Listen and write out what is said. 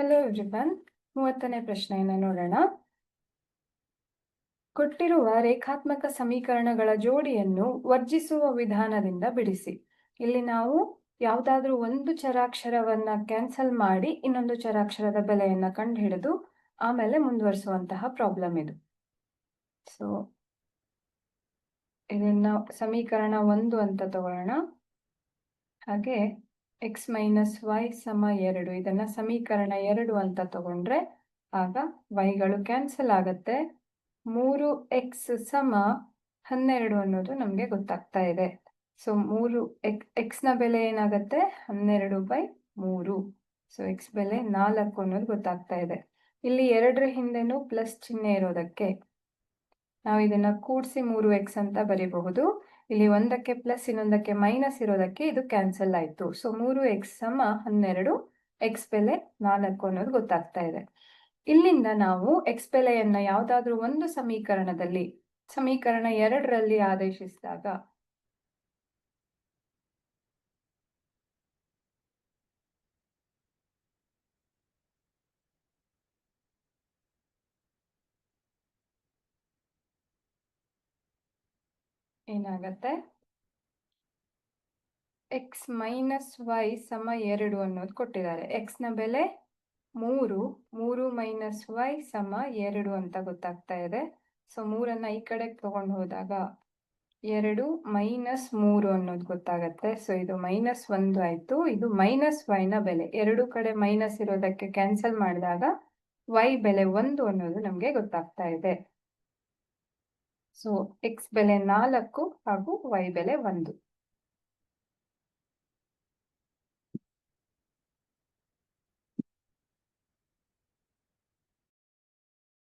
Hello everyone ಮೂವತ್ತನೇ ಪ್ರಶ್ನೆಯನ್ನು ನೋಡೋಣ. ಕೊಟ್ಟಿರುವ ರೇಖಾತ್ಮಕ ಸಮೀಕರಣಗಳ ಜೋಡಿಯನ್ನು ವರ್ಜಿಸುವ ವಿಧಾನದಿಂದ ಬಿಡಿಸಿ. ಇಲ್ಲಿ ನಾವು ಯಾವುದಾದ್ರೂ ಒಂದು ಚರಾಕ್ಷರವನ್ನ ಕ್ಯಾನ್ಸಲ್ ಮಾಡಿ ಇನ್ನೊಂದು ಚರಾಕ್ಷರದ ಬೆಲೆಯನ್ನು ಕಂಡುಹಿಡಿದು ಆಮೇಲೆ ಮುಂದುವರಿಸುವಂತಹ ಪ್ರಾಬ್ಲಮ್ ಇದು. ಸೊ ಇದನ್ನ ಸಮೀಕರಣ ಒಂದು ಅಂತ ತಗೊಳ್ಳೋಣ. ಹಾಗೆ ಎಕ್ಸ್ ಮೈನಸ್ ವೈ ಸಮ ಎರಡು. ಇದನ್ನ ಸಮೀಕರಣ ಎರಡು ಅಂತ ತಗೊಂಡ್ರೆ ಆಗ ವೈಗಳು ಕ್ಯಾನ್ಸಲ್ ಆಗತ್ತೆ. ಮೂರು ಎಕ್ಸ್ ಸಮ ಹನ್ನೆರಡು ಅನ್ನೋದು ನಮಗೆ ಗೊತ್ತಾಗ್ತಾ ಇದೆ. ಸೊ ಮೂರು ಎಕ್ ಎಕ್ಸ್ನ ಬೆಲೆ ಏನಾಗತ್ತೆ? ಹನ್ನೆರಡು ಬೈ ಮೂರು. ಸೊ ಎಕ್ಸ್ ಬೆಲೆ ನಾಲ್ಕು ಅನ್ನೋದು ಗೊತ್ತಾಗ್ತಾ ಇದೆ. ಇಲ್ಲಿ ಎರಡರ ಹಿಂದೆನೂ ಪ್ಲಸ್ ಚಿಹ್ನೆ ಇರೋದಕ್ಕೆ ನಾವು ಇದನ್ನ ಕೂಡಿಸಿ ಮೂರು ಎಕ್ಸ್ ಅಂತ ಬರೀಬಹುದು. ಇಲ್ಲಿ ಒಂದಕ್ಕೆ ಪ್ಲಸ್ ಇನ್ನೊಂದಕ್ಕೆ ಮೈನಸ್ ಇರೋದಕ್ಕೆ ಇದು ಕ್ಯಾನ್ಸಲ್ ಆಯ್ತು. ಸೊ ಮೂರು ಎಕ್ಸ್ ಸಮ ಹನ್ನೆರಡು ಎಕ್ಸ್ ಬೆಲೆ ನಾಲ್ಕು ಅನ್ನೋದು ಗೊತ್ತಾಗ್ತಾ ಇದೆ. ಇಲ್ಲಿಂದ ನಾವು ಎಕ್ಸ್ ಬೆಲೆಯನ್ನ ಯಾವುದಾದ್ರೂ ಒಂದು ಸಮೀಕರಣದಲ್ಲಿ, ಸಮೀಕರಣ ಎರಡರಲ್ಲಿ ಆದೇಶಿಸಿದಾಗ ಏನಾಗತ್ತೆ? ಎಕ್ಸ್ ಮೈನಸ್ ವೈ ಸಮ ಎರಡು ಅನ್ನೋದು ಕೊಟ್ಟಿದ್ದಾರೆ. ಎಕ್ಸ್ನ ಬೆಲೆ ಮೂರು ಮೂರು ಮೈನಸ್ ವೈ ಸಮ ಎರಡು ಅಂತ ಗೊತ್ತಾಗ್ತಾ ಇದೆ. ಸೊ ಮೂರನ್ನ ಈ ಕಡೆ ತಗೊಂಡು ಹೋದಾಗ ಎರಡು ಮೈನಸ್ ಮೂರು ಅನ್ನೋದು ಗೊತ್ತಾಗತ್ತೆ. ಸೊ ಇದು ಮೈನಸ್ ಒಂದು ಆಯ್ತು. ಇದು ಮೈನಸ್ ವೈನ ಬೆಲೆ. ಎರಡು ಕಡೆ ಮೈನಸ್ ಇರೋದಕ್ಕೆ ಕ್ಯಾನ್ಸಲ್ ಮಾಡಿದಾಗ ವೈ ಬೆಲೆ ಒಂದು ಅನ್ನೋದು ನಮಗೆ ಗೊತ್ತಾಗ್ತಾ ಇದೆ. ಸೊ ಎಕ್ಸ್ ಬೆಲೆ ನಾಲ್ಕು ಹಾಗೂ ವೈ ಬೆಲೆ ಒಂದು.